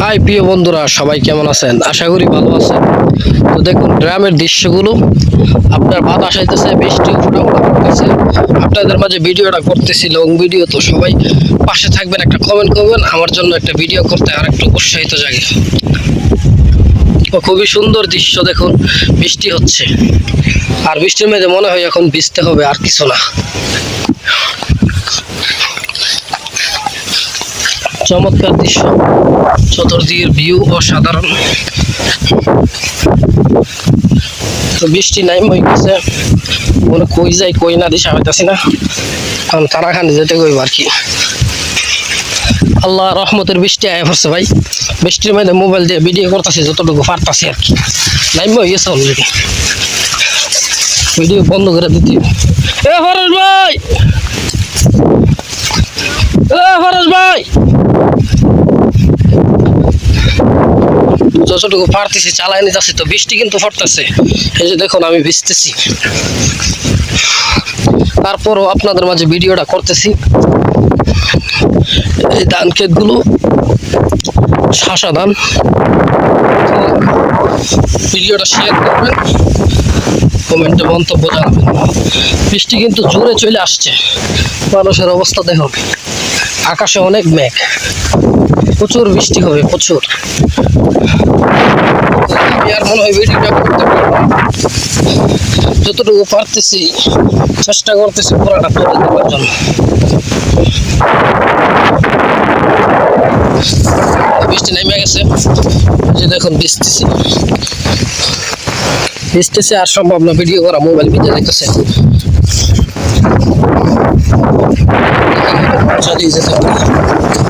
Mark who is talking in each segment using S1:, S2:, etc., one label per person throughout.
S1: High, প্রিয় বন্ধুরা, সবাই কেমন আছেন? আশা করি ভালো আছেন। তো দেখুন, গ্রামের দৃশ্যগুলো, আপনার বাতাস আইতেছে, বৃষ্টি ফোটাফোটা করতেছে। আপনাদের মাঝে ভিডিওটা করতেছি লং ভিডিও তো সবাই পাশে থাকবেন, একটা কমেন্ট করবেন। আমার জন্য একটা ভিডিও করতে আর একটু উৎসাহিত জাগে। খুবই সুন্দর দৃশ্য, দেখুন, বৃষ্টি হচ্ছে। আর বৃষ্টির মধ্যে মনে হয় এখন ভিজতে হবে, আর কিছু না। চমৎকার দৃশ্য। চতুর্দিকের ভিউ অসাধারণ। তো বৃষ্টি নাই হয়ে গেছে মনে কই যাই, কই না দিশা হইতাছি না। কারণ তারাখানি যেতে কইব আর কি। আল্লাহ রহমতের বৃষ্টি আয় পড়ছে ভাই। বৃষ্টির মধ্যে মোবাইল দিয়ে ভিডিও করতেছি, যতটুকু পারতাছি আর কি। নাই হয়ে গেছে অলরেডি ভিডিও বন্ধ করে দিতে। এ ফরজ ভাই! এ ফরজ ভাই! যতটুকু পারতেছি চালাই নিতেছি তো বৃষ্টি কিন্তু পড়তেছে। এই যে দেখুন, আমি ভিজতেছি। তারপরও আপনাদের মাঝে ভিডিওটা করতেছি। এই ধান ক্ষেতগুলো, শাসা ধান। ভিডিওটা শেয়ার করবেন, কমেন্টে মন্তব্য জানাবেন। বৃষ্টি কিন্তু জোরে চলে আসছে। মানুষের অবস্থা দেখুন। আকাশে অনেক মেঘ। প্রচুর বৃষ্টি হবে, প্রচুর। মনে হয় যতটুকু পারতেছি, চেষ্টা করতেছি পুরাটা করে দেওয়ার জন্য। বৃষ্টি নেমে গেছে। যে দেখুন, বৃষ্টিছি। বৃষ্টিছে আর সম্ভব না ভিডিও করা মোবাইল ভিজে যাইতেছে চালিয়ে যেতে হবে।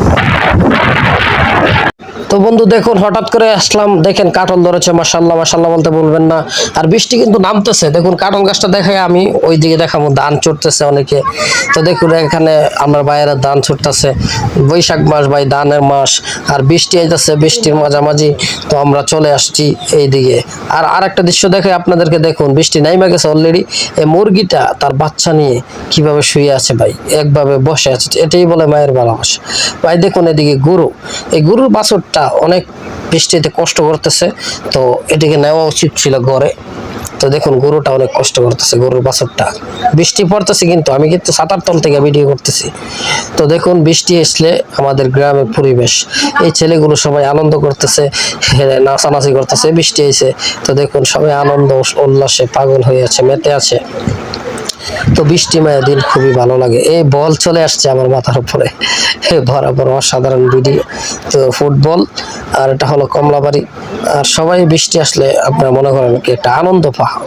S1: তো বন্ধু দেখুন, হঠাৎ করে আসলাম, দেখেন কাটল ধরেছে মাসাল্লাহ মাসাল্লাহ বলতে বলবেন না। আর বৃষ্টি কিন্তু নামতেছে, দেখুন কাটল গাছটা দেখে আমি ওই দিকে দেখাবো ধান ছুটতেছে অনেকে। তো দেখুন এখানে আমার বাইরে ধান ছুটতেছে, বৈশাখ মাস ভাই, ধানের মাস, আর বৃষ্টি আইতেছে, বৃষ্টির মাঝামাঝি, তো আমরা চলে আসছি এই দিকে আর আরেকটা দৃশ্য দেখে আপনাদেরকে দেখুন, বৃষ্টি নাইমা গেছে অলরেডি এই মুরগিটা তার বাচ্চা নিয়ে কীভাবে শুয়ে আছে ভাই, একভাবে বসে আছে, এটাই বলে মায়ের ভালোবাসা। ভাই দেখুন এদিকে গরু, এই গরুর বাছরটা অনেক বৃষ্টিতে কষ্ট করতেছে, তো এটিকে নেওয়া উচিত ছিল ঘরে। তো দেখুন, গরুটা অনেক কষ্ট করতেছে, গরুর বাছরটা। বৃষ্টি পড়তেছে কিন্তু, আমি কিন্তু সাতার তল থেকে ভিডিও করতেছি। তো দেখুন, বৃষ্টি আসলে আমাদের গ্রামের পরিবেশ। এই ছেলেগুলো সবাই আনন্দ করতেছে নাচানাচি করতেছে, বৃষ্টি এসে তো দেখুন, সবাই আনন্দ উল্লাসে পাগল হয়ে আছে, মেতে আছে। তো বৃষ্টিময় দিন খুবই ভালো লাগে। এই বল চলে আসছে আমার মাথার উপরে। বরাবর অসাধারণ ভিডিও তো ফুটবল, আর এটা হলো কমলাবাড়ি। আর সবাই বৃষ্টি আসলে আপনার মনে করেন কি একটা আনন্দ পাওয়া